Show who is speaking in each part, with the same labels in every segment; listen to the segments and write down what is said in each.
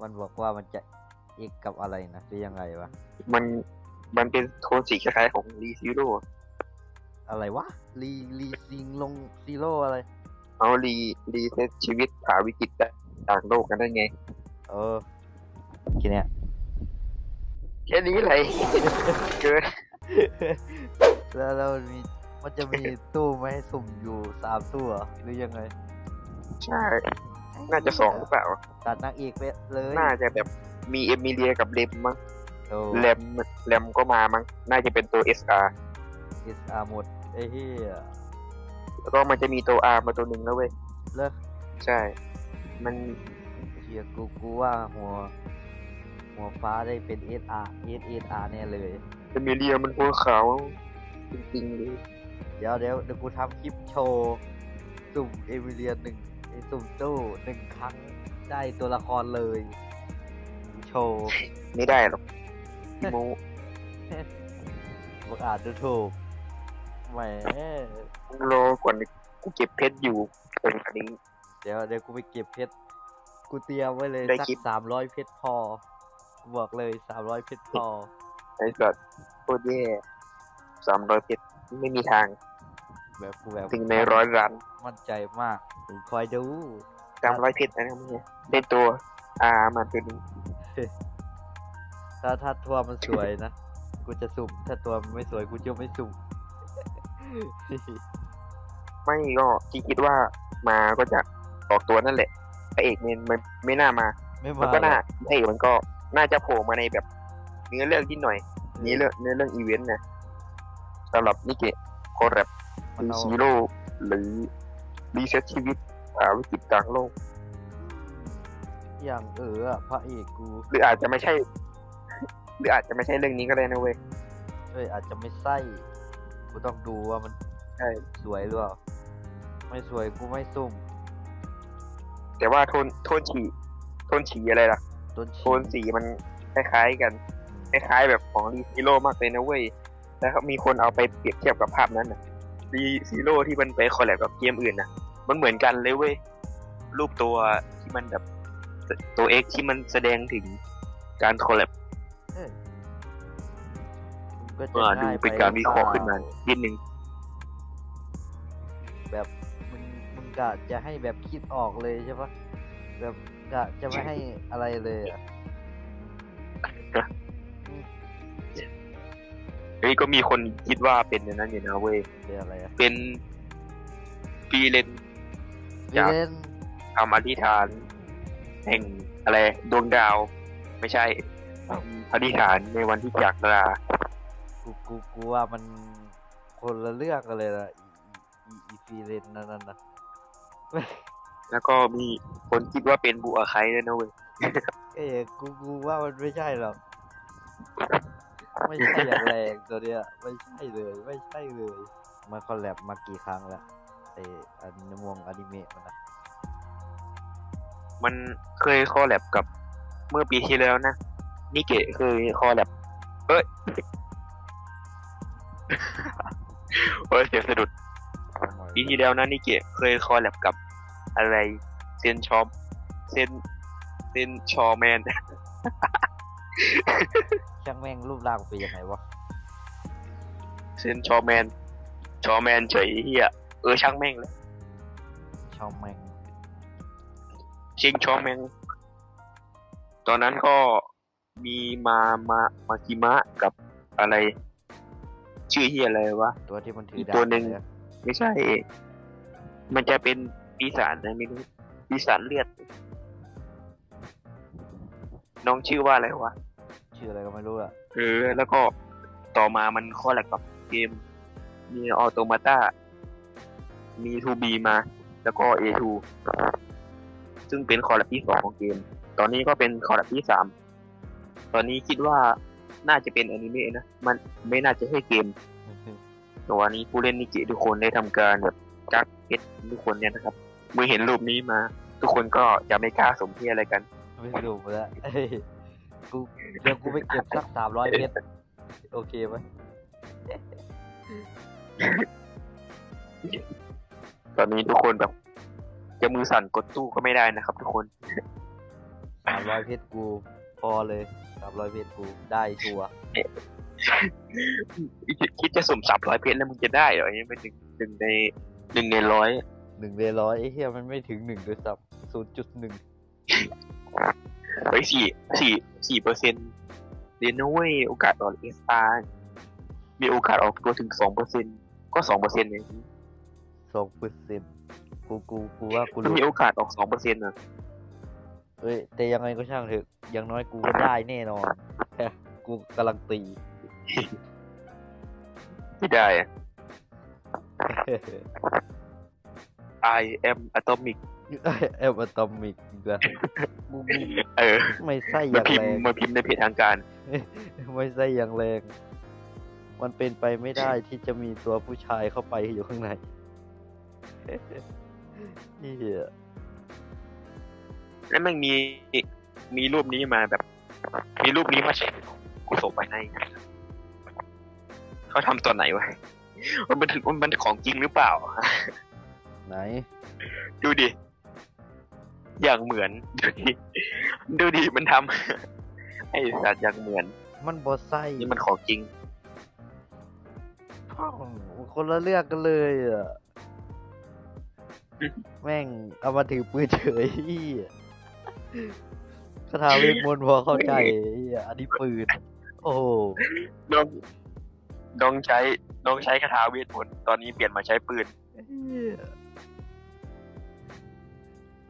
Speaker 1: มันบอกว่ามันจะเอกกับอะไรนะหรือยังไงวะ
Speaker 2: มันมันเป็นโทนสีคล้ายๆของรีซิโร่
Speaker 1: อะไรวะรีรีซิงลงซีโร่อะไร
Speaker 2: เอารีรีเซตชีวิตผ่าวิกฤตต่างโลกกันได้ไง
Speaker 1: เออแค่เนี้ย
Speaker 2: แค่นี้เลยเกิน
Speaker 1: แล้วแล้วมันมีมันจะมีตู้ไม่ให้สุ่มอยู่สามตู้เหรอหรือยังไง
Speaker 2: ใช่ น่าจะสองหรือเปล่า
Speaker 1: ตัดนางเอกไปเลย
Speaker 2: น่าจะแบบมีเอมิเลียกับเลมมั้ง
Speaker 1: โอ้
Speaker 2: เลมเลมก็มามั้งน่าจะเป็นตัว SR
Speaker 1: เอสอาหมดไอ้เหี้ย
Speaker 2: แล้วก็มันจะมีตัว R มาตัวหนึ่งแล้วเว้ย
Speaker 1: เลิก
Speaker 2: ใช่ มัน
Speaker 1: เฮียกูกูว่าหัว หัวฟ้าได้เป็นเอสอาร์เอสเอสอาร์แน่เลย
Speaker 2: เอมิเลียมันหัวขาวจริงๆเลย
Speaker 1: เดี๋ยวเดี๋ยวเดี๋ยวกูทำคลิปโชว์ สุ่มเอมิเลียนหนึ่ง ไอ้สุ่มตู้หนึ่งครั้งได้ตัวละครเลย โชว์
Speaker 2: ไม่ได้หรอกโม
Speaker 1: บอกอ่านดูถูกแหม
Speaker 2: รอก่อนกูเก็บเพชรอยู่ตรงนี้
Speaker 1: เดี๋ยวเดี๋ยวกูไปเก็บเพชรกูเตรียมไว้เลย
Speaker 2: ได้
Speaker 1: สัก
Speaker 2: คลิป
Speaker 1: สามร้อยเพชรพอกูบอกเลยสามร้อยเพชรพอ
Speaker 2: ไอ้สัตว์โคตรแย่สามร้อยเพชรไม่มีทาง
Speaker 1: แบบกูแบบ
Speaker 2: ถึงในร้อยล้าน
Speaker 1: มั่นใจมากมึง คอยดู
Speaker 2: สามร้อยเพชรนะมึงเนี่ยได้ตัวอามาตัวหนึง
Speaker 1: ถ้าถ้าทัวร์มันสวยนะ กูจะสุ่มถ้าตัวมันไม่สวยกูจะไม่สุ่ม
Speaker 2: ไม่ก็ที่คิดว่ามาก็จะออกตัวนั่นแหละพระเอกมันไม่ไม่น่ามา
Speaker 1: ไม่
Speaker 2: มั
Speaker 1: มาน
Speaker 2: ก็น่า
Speaker 1: หรอก
Speaker 2: พระเอกมันก็น่าจะโผล่มาในแบบเนื้อเรื่องนิดหน่อยเนื้อเรื่องเนื้อเรื่องอีเวนต์นะสำหรับนิเกะโคแรป
Speaker 1: มัน
Speaker 2: รี
Speaker 1: เอา
Speaker 2: ซีโร่หรือ รีเซ็ตชีวิตอ่าวิกฤตกลางโลก
Speaker 1: อย่างเอออะพระเอกกู
Speaker 2: หรืออาจจะไม่ใช่ หรืออาจจะไม่ใช่เรื่องนี้ก็ได้นะเว้ย
Speaker 1: เอ้ยอาจจะไม่ใส่กูต้องดูว่ามัน
Speaker 2: ใช่
Speaker 1: สวยหรือเปล่า ไม่สวยกูไม่สุ่ม
Speaker 2: แต่ว่าโทนโทนฉีโทนฉีอะไรล่ะ
Speaker 1: ต้น
Speaker 2: โทนสีมันคล้ายๆกันคล้ายๆแบบของรีซีโร่มากเลยนะเว้ยแล้วมีคนเอาไปเปรียบเทียบกับภาพนั้นนะรีซีโร่ที่มันไปคอลแลบกับเกมอื่นนะ มันเหมือนกันเลยเว้ย รูปตัวที่มันแบบตัวเอ็กที่มันแสดงถึงการคอลแลบ
Speaker 1: เอ้ยมันก็จะ
Speaker 2: มาดู
Speaker 1: ง่าย
Speaker 2: เป็นการวิเคราะห์ขึ้นมา
Speaker 1: หรือเปล่
Speaker 2: นิดนึง
Speaker 1: แบบมึงมึงกะจะให้แบบคิดออกเลยใช่ปะแบบกะจะไม่ให้อะไรเลยอะ
Speaker 2: เฮ้ยก็มีคนคิดว่าเป็นอย่างนั้นอยู่นะเว้ย
Speaker 1: เป็นอะไรอะ
Speaker 2: เป็นฟรีเลน
Speaker 1: วิ
Speaker 2: จาก
Speaker 1: เลน
Speaker 2: คำอธิษฐานแห่งอะไรดวงดาว ไม่ใช่อธิษฐานในวันที่จากลา
Speaker 1: กูกูกูว่ามันคนละเรื่องกันเลยนะอีอีอีฟีเลนนั่นน่ะนะ
Speaker 2: แล้วก็มีคนคิดว่าเป็นบุอาไคด้วยนะเว้ย
Speaker 1: เอ้ยกูกูว่ามันไม่ใช่หรอกไม่ใช่อย่างแรงตัวเนี้ยไม่ใช่เลย ไม่ใช่เลยมันคอลแลบมากี่ครั้งแล้ว ไออนิมงอนิเมะมันนะ
Speaker 2: มันเคยคอลแลบกับเมื่อปีที่แล้วนะนิเกะเคยคอลแลบเอ้ยเฮ้ยเสียงสะดุดปีที่แล้วนะนิเกะเคยคอลแลบกับอะไรเซนชอมเซนเซนชอแมน
Speaker 1: ช่างแม่งรูปร่างเป็นยังไงวะ
Speaker 2: เซนชอแมนชอแมนเฉยเฮีย เออช่างแม่งเลย
Speaker 1: ช่างแม่ง
Speaker 2: ชิงชอแมงตอนนั้นก็มีมามามากิมะกับอะไร ชื่อเฮียอะไรวะ
Speaker 1: ตัวที่มันถือ
Speaker 2: อีก
Speaker 1: ดาบ
Speaker 2: ตัวหนึ่ง
Speaker 1: เลยอะ
Speaker 2: ไม่ใช่ มันจะเป็นปีศาจนะไม่รู้ปีศาจเลือด น้องชื่อว่าอะไรวะ
Speaker 1: ชื่ออะไรก็ไม่รู้อะ
Speaker 2: เออ แล้วก็ต่อมามันข้อแหลกกับเกม มีออโตมาตา มี 2B มา แล้วก็ A2 ซึ่งเป็นคอร์ดที่สองของเกม ตอนนี้ก็เป็นคอร์ดที่สามตอนนี้คิดว่าน่าจะเป็นอนิเมะนะ มันไม่น่าจะให้เกมแต่วันนี้ผู้เล่นนิกิทุกคนได้ทำการแบบจักเพชรทุกคนเนี่ยนะครับ เมื่อเห็นรูปนี้มา ทุกคนก็จะไม่กล้าสมเพศอะไรกัน
Speaker 1: ไม่รู้แล้วเอ้ยกูเดี๋ยวกูไปเก็บสักสามร้อยเมตรโอเคไหม
Speaker 2: ตอนนี้ทุกคนแบบจะมือสั่นกดตู้ก็ไม่ได้นะครับ ทุกคน
Speaker 1: สามร้อยเพชรกูพอเลยสามร้อยเพชรกูได้ชัวร์
Speaker 2: คิดจะสุ่มสามร้อยเพชรแล้วมึงจะได้เหรออันนี้เป็นหนึ่งหนึ่งในหนึ่งในร้อย
Speaker 1: หนึ่งในร้อยไอ้เหี้ยมันไม่ถึงหนึ่งด้วยซ้ำศูนย์จุดหนึ่ง
Speaker 2: เฮ้ยสี่สี่สี่เปอร์เซ็นต์เรียนนะเว้ยโอกาสออกเอสตามีโอกาสออกตัวถึงสองเปอร์เซ็นก็สองเปอร์เซ็นต์เอง
Speaker 1: ส องเปอร์เซ็นต์กูกูกูว่ากู
Speaker 2: มัน
Speaker 1: รู้
Speaker 2: มีโอกาสออกสองเปอร์เซ็นต์อะ
Speaker 1: เอ้ยแต่ยังไงก็ช่างเถอะอย่างน้อยกูก็ได้แน่นอนแค่กูกำลังตี
Speaker 2: ไม่ได้อะ I am atomic
Speaker 1: เอลอะตอมิกอีกแล้วกูกู
Speaker 2: เออ
Speaker 1: ไม่ใช่อ
Speaker 2: มา
Speaker 1: ย่าง
Speaker 2: พิม
Speaker 1: แร
Speaker 2: พ์
Speaker 1: ง
Speaker 2: มาพิมพ์ในเพจทางการ
Speaker 1: ไม่ใช่อย่างแรง มันเป็นไปไม่ได้ที่จะมีตัวผู้ชายเข้าไปอยู่ข้างใน เหี้ย
Speaker 2: แล้วมันมีมีรูปนี้มาแบบ มีรูปนี้มาใช้กูส่งไปให้เขาทำตัวไหนวะมันเป็นมันเป็นของจริงหรือเปล่า
Speaker 1: ไหน
Speaker 2: ดูดิ อย่างเหมือน ดูดิ ดูดิ มันทำไอ้สัตว์อย่างเหมือน
Speaker 1: มันบอไส้
Speaker 2: นี่มันของจริง
Speaker 1: คนละเรื่องกันเลยอะ
Speaker 2: อืม
Speaker 1: แม่งเอามาถือปืนเฉยเหี้ยคาถาเวทมนต์พอเข้าใจเหี้ยอันนี้ปืน โอ้โห
Speaker 2: น้องน้องใช้น้องใช้คาถาเวทมนต์ตอนนี้เปลี่ยนมาใช้ปืน
Speaker 1: เหี้ย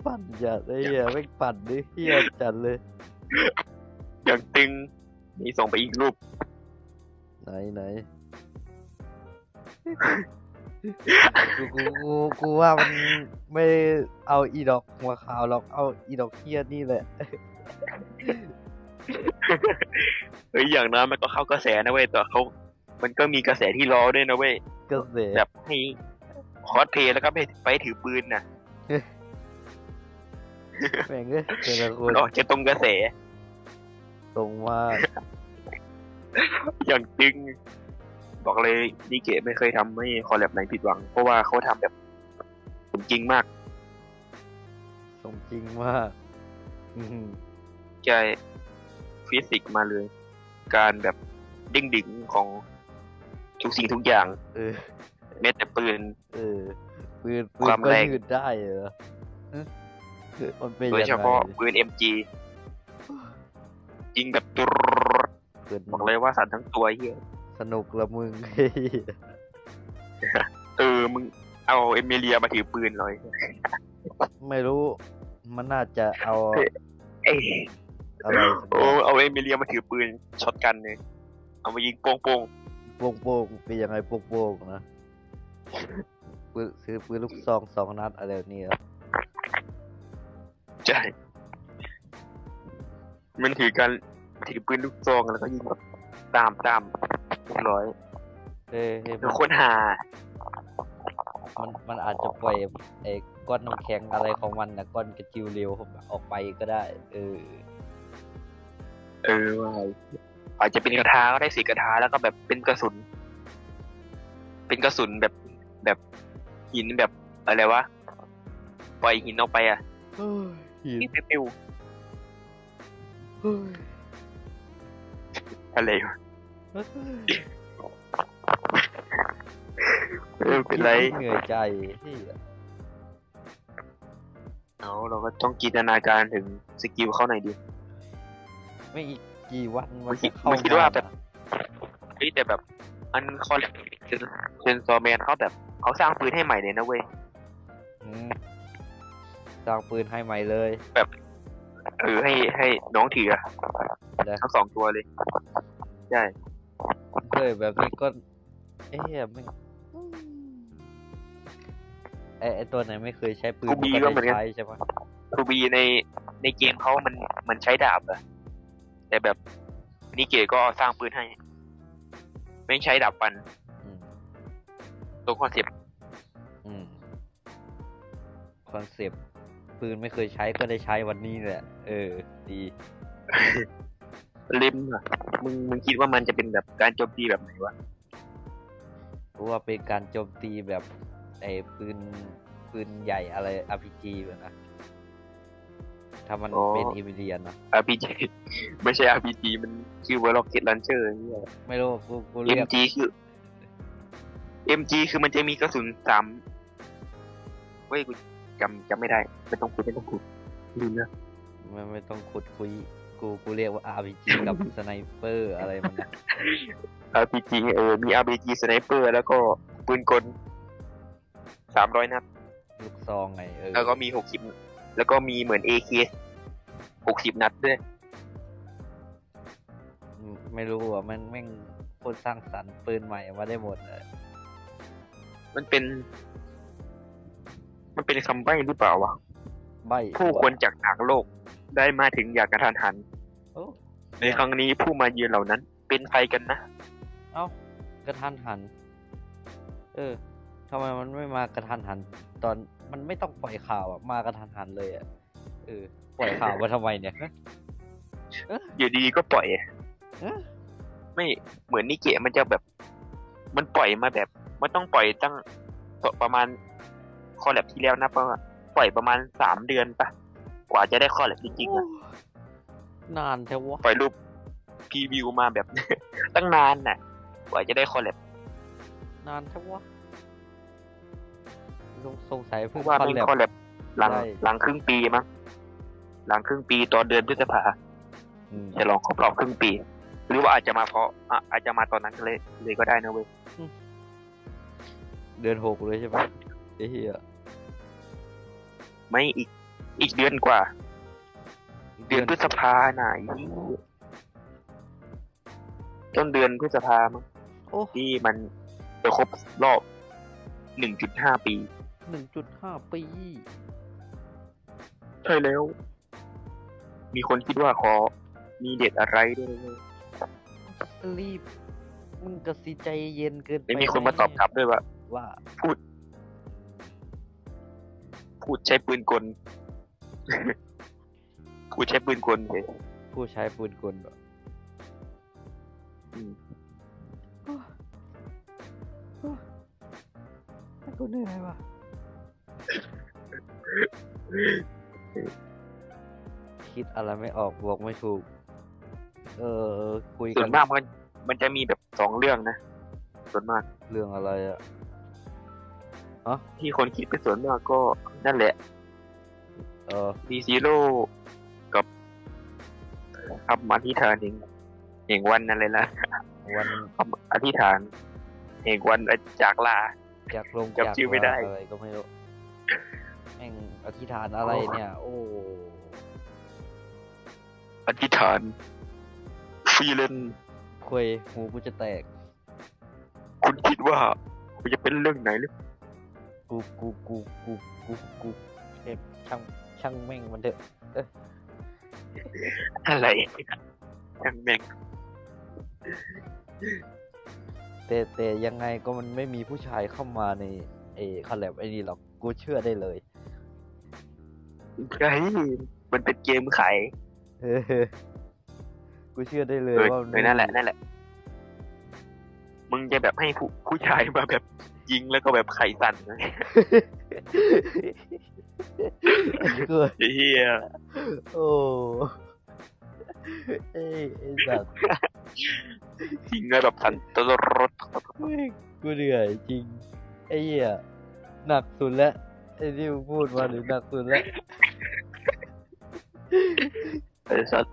Speaker 1: ปั่นจัดเลยเหี้ยไม่งปั่นดิเหี้ยจัดเลย
Speaker 2: อย่างตึงนี่ส่งไปอีกรูป
Speaker 1: ไหนไหน กูกูกูกูว่ามันไม่เอาอีดอกหัวขาวหรอกเอาอีดอกเฮียนี่แหละ
Speaker 2: เฮ้ยอย่างน้อยมันก็เข้ากระแสนะเว้ยแต่เขามันก็มีกระแสที่ล้อด้วยนะเว้ย
Speaker 1: กระแส
Speaker 2: แบบให้คอสเพลย์แล้วก็ไปไปถือปืนน่ะ
Speaker 1: แม่งเอ้ยแต่ละคน
Speaker 2: ออกจะตรงกระแส
Speaker 1: ตรงมาก
Speaker 2: อย่างตึง บอกเลยดีเกะไม่เคยทำให้คอลแลบไหนผิดหวัง เพราะว่าเขาทำแบบสมจริงมาก
Speaker 1: สมจริงมากอื้อหือ
Speaker 2: ใจฟิสิกส์มาเลย การแบบดิ่งดิ่งๆของทุกสิ่งทุกอย่าง
Speaker 1: เออ
Speaker 2: แม้แต่ปืน
Speaker 1: เออ ปืนปื
Speaker 2: คนวาม
Speaker 1: ก็
Speaker 2: แรง
Speaker 1: ยืดได้เหรอฮะมันเป็น
Speaker 2: โดย
Speaker 1: ยัง
Speaker 2: เฉ
Speaker 1: ไง
Speaker 2: พาะปืน MG ยิงแบบตุรด
Speaker 1: เกิด
Speaker 2: บอกเลยว่าสั่นทั้งตัวเฮีย
Speaker 1: สนุกละมึงเฮ้ย
Speaker 2: เออมึงเอาเอมิเลียมาถือปืนเลย
Speaker 1: ไม่รู้ มันน่าจะเอา
Speaker 2: เอ้ย
Speaker 1: อะไรสักอ
Speaker 2: โอ้
Speaker 1: ย่าง
Speaker 2: เอาเอมิเลียมาถือปืนช็อตกันเลยเอามายิงโป้ง
Speaker 1: โป้งโป้งๆเป็นยังไงโป้งโป้งๆนะปืนซื้อปืนลูกซองสองนัดอะไรแบบนี้เหรอ
Speaker 2: ๆใช่มันถือกันถือปืนลูกซองแล้วก็ยิงแบบตามตาม เรียบร้อย
Speaker 1: เอ้ยเฮ้ย
Speaker 2: แล้
Speaker 1: มั
Speaker 2: วนคนหา
Speaker 1: มันมันอาจจะปล่อยไอ้ก้อนน้ำแข็งอะไรของมันนะก้อนกระจิวเร็วออกไปก็ได้ เออ
Speaker 2: เออว่าอาจจะเป็นกระทาก็ได้สีกระทาแล้วก็แบบเป็นกระสุน เป็นกระสุนแบบแบบหินแบบอะไรวะปล่อยหินออกไปอะ
Speaker 1: หิน
Speaker 2: ปิ้วปิ้วอะไรวะ เออเป็นไร
Speaker 1: เหนื่อยใจที่
Speaker 2: เอาเราก็ต้องจินตนาการถึงสกิลเขาหน่อยดิ
Speaker 1: ไม่อีกกี่วันมัน
Speaker 2: ไม่คิ
Speaker 1: จะ
Speaker 2: ด
Speaker 1: เข้า
Speaker 2: ไม่คิดว่า
Speaker 1: มา
Speaker 2: แบบ เฮ้ยแต่แบบ อันคอนเซนซอร์แมนเขาแบบเขาสร้างปืนให้ใหม่เลยนะเว้ย
Speaker 1: อืมสร้างปืนให้ใหม่เลย
Speaker 2: เออให้ให้น้องถืออะ
Speaker 1: แล้ว
Speaker 2: ทั้งสองตัวเลย ใช่
Speaker 1: เฮ้ยแบบนี้ก็เอ๊ะมันไอไอตัวไหนไม่เคยใช้ปืน
Speaker 2: กูบีก็เหมือนกัน
Speaker 1: ใช้ใช่ไหม
Speaker 2: ทูบีในในเกมเขามันมันใช้ดาบอะแต่แบบนิเกะก็สร้างปืนให้ไม่ใช้ดาบฟัน
Speaker 1: อืม
Speaker 2: ตัวคอนเซ็ปต์
Speaker 1: อืมคอนเซปต์ปืนไม่เคยใช้ก็ได้ใช้วันนี้แหละ เออ ดี
Speaker 2: เล่มอะมึงมึงคิดว่ามันจะเป็นแบบการโจมตีแบบไหนวะ
Speaker 1: เพราะว่าเป็นการโจมตีแบบไอ้ปืนปืนใหญ่อะไร RPG แบบนะถ้ามัน
Speaker 2: อ๋อ
Speaker 1: เป็นอีเมเดียนนะ
Speaker 2: RPG ไม่ใช่ RPG มันชื่อว่า Rocket Launcher เนี่ย
Speaker 1: ไม่รู้กูกูเรียก
Speaker 2: MG คือ MG คือมันจะมีกระสุนสามเว้ยกูจำจำไม่ได้ ไม่ต้องพูดไม่ต้องพูดลืมนะ
Speaker 1: ไม่ไม่ต้องขุดคุย กูกูเรียกว่า RPG กับสไนเปอร์อะไรมันนะ
Speaker 2: RPG เออมี RPG Sniper แล้วก็ปืนกลสามร้อยนัด
Speaker 1: ลูกซองไงเออ
Speaker 2: แล้วก็มีหกสิบแล้วก็มีเหมือน AK หกสิบนัดด้วย
Speaker 1: อืมไม่รู้อะมันแม่งโคตรสร้างสรรค์ปืนใหม่ออกมาได้หมดเลย
Speaker 2: มันเป็น มันเป็นคำใบ้หรือเปล่าวะ
Speaker 1: ใบ
Speaker 2: ผู้คนจากต่างโลก ได้มาถึงอย่างกระทันหัน
Speaker 1: โอ้
Speaker 2: ในครั้งนี้ผู้มาเยือนเหล่านั้น เป็นใครกันนะ
Speaker 1: เอ้ากระทันหัน เออทำไมมันไม่มากระทันหัน ตอนมันไม่ต้องปล่อยข่าวอะมากระทันหันเลยอะเออ ปล่อยข่าวมาทำไมเนี่ยฮะ
Speaker 2: อยู่ดีๆก็ปล่อย
Speaker 1: ฮะ
Speaker 2: ไม่เหมือนนิเกะมันจะแบบ มันปล่อยมาแบบ มันต้องปล่อยตั้งประมาณคอลแลบที่แล้วนะเพราะว่าปล่อยประมาณสามเดือนปะก ว่าจะได้คอลแลบจริงๆอะ
Speaker 1: นานแท้วะ
Speaker 2: ปล่อยรูปพรีวิวมาแบบ ตั้งนานน่ะ กว่าจะได้คอลแลบ
Speaker 1: นานแท้วะสงสงสัย
Speaker 2: เพ
Speaker 1: เพิ่ง
Speaker 2: ราะว่า
Speaker 1: คอน
Speaker 2: มี
Speaker 1: แลบ
Speaker 2: คอลแลบหลัง
Speaker 1: ได้
Speaker 2: หลังครึ่งปีมั้งหลังครึ่งปีตอนเดือนพฤษภา
Speaker 1: อืม
Speaker 2: จะลองครบรอบครึ่งปี หรือว่าอาจจะมาเพราะอะอาจจะมาตอนนั้นเลยเลยก็ได้นะเว้ย
Speaker 1: เดือนหกเลยใช่ไหมไอ้เหี้ย
Speaker 2: ไม่อีก อีกเดือนกว่า เดือนพฤษภาไหนต้นเดือนพฤษภามั้ง
Speaker 1: โอ้
Speaker 2: ที่มันจะครบรอบหนึ่งจุดห้าปี
Speaker 1: หนึ่งจุดห้าปี
Speaker 2: ใช่แล้ว มีคนคิดว่าขอ มีเด็ดอะไรด้วยเว้ย
Speaker 1: รีบ มึงกระสีใจเย็นเกินไป
Speaker 2: ไม่มีคนมาตอบกลับด้วยว่า
Speaker 1: ว่า
Speaker 2: พูดใช้ปืนกล พูดใช้ปืนกลเลย
Speaker 1: ผู้ใช้ปืนกลเหรอ
Speaker 2: อืม
Speaker 1: ให้กูเหนื่อยว่ะคิดอะไรไม่ออกบอกไม่ถูก เออ คุย
Speaker 2: ส่
Speaker 1: กั
Speaker 2: วนนมากมันมันจะมีแบบสองเรื่องนะ ส่วนมาก
Speaker 1: เรื่องอะไรอะ
Speaker 2: ที่คนคิดเป็นส่วนมากก็นั่นแหละ
Speaker 1: เออ
Speaker 2: ดีซีโร่กับคำอธิษฐานแห่งแห่งวันอะไรนะ
Speaker 1: วัน
Speaker 2: คำอธิษฐานแห่งวันจากลา
Speaker 1: จากลง
Speaker 2: จำชื่อไม่ได้
Speaker 1: จากลาอะไรก็ไม่รู้แม่งอธิษฐานอะไรเนี่ย โอ้
Speaker 2: อธิษฐานฟรีเลน
Speaker 1: คุยหูกูจะแตก
Speaker 2: คุณคิดว่าคุณจะเป็นเรื่องไหนหรือ
Speaker 1: กูกูกูกูกูกูเอ็มช่าง ช่างแม่งมันเถอะ
Speaker 2: อะไรช่างแม่ง
Speaker 1: แต่แต่ยังไงก็มันไม่มีผู้ชายเข้ามาในเอคอลแลบไอ้นี่หรอกกูเชื่อได้เลย
Speaker 2: ไอ้มันเป็นเกมขาย
Speaker 1: เออกูเชื่อได้เล
Speaker 2: เอยอ
Speaker 1: ว่ามั
Speaker 2: เออนั่นแหละนั่นแหละ มึงจะแบบให้ผู้ผู้ชายมาแบบยิงแล้วก็แบบไข่สั่นนะ
Speaker 1: กู
Speaker 2: ไอ้เฮีย
Speaker 1: โอ้เอ้ยไอ้สัตว์
Speaker 2: ยิงแล้วแบบสั่นตลรด
Speaker 1: แม่งกูเหนื่อยจริงไอ้เหี้ยหนักสุดแล้วไอ้ที่มึงพูดมาหรือหนักสุดแล้ว
Speaker 2: ไอ้สัส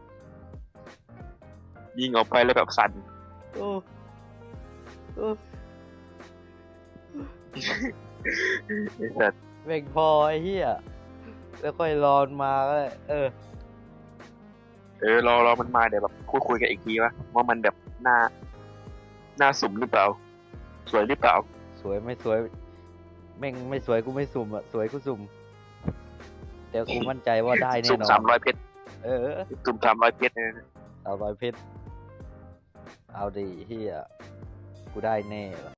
Speaker 2: ยิงออกไปแล้วแบบสั่น
Speaker 1: โอ้โอ้
Speaker 2: ไอ้สัส
Speaker 1: แม่งพอไอ้เหี้ยแล้วค่อยรอนมาก็ได้เออ
Speaker 2: เออรอรอมันมาเดี๋ยวแบบพูดคุยกันอีกทีว่าว่ามันแบบหน้า หน้าสุ่มหรือเปล่า สวยหรือเปล่า
Speaker 1: สวยไม่สวย แม่งไม่สวยกูไม่สุ่มอะสวยกูสุ่ม แต่กูมั่นใจว่าได้แน่
Speaker 2: สุ่ม
Speaker 1: นอ
Speaker 2: สาม
Speaker 1: น
Speaker 2: ร้อยเพชร
Speaker 1: เออ
Speaker 2: สุ่มสามร้อยเพชรเนี่ยนะ
Speaker 1: เอาร้อยเพชรเอาดีเฮียกูได้แน่ว่ะ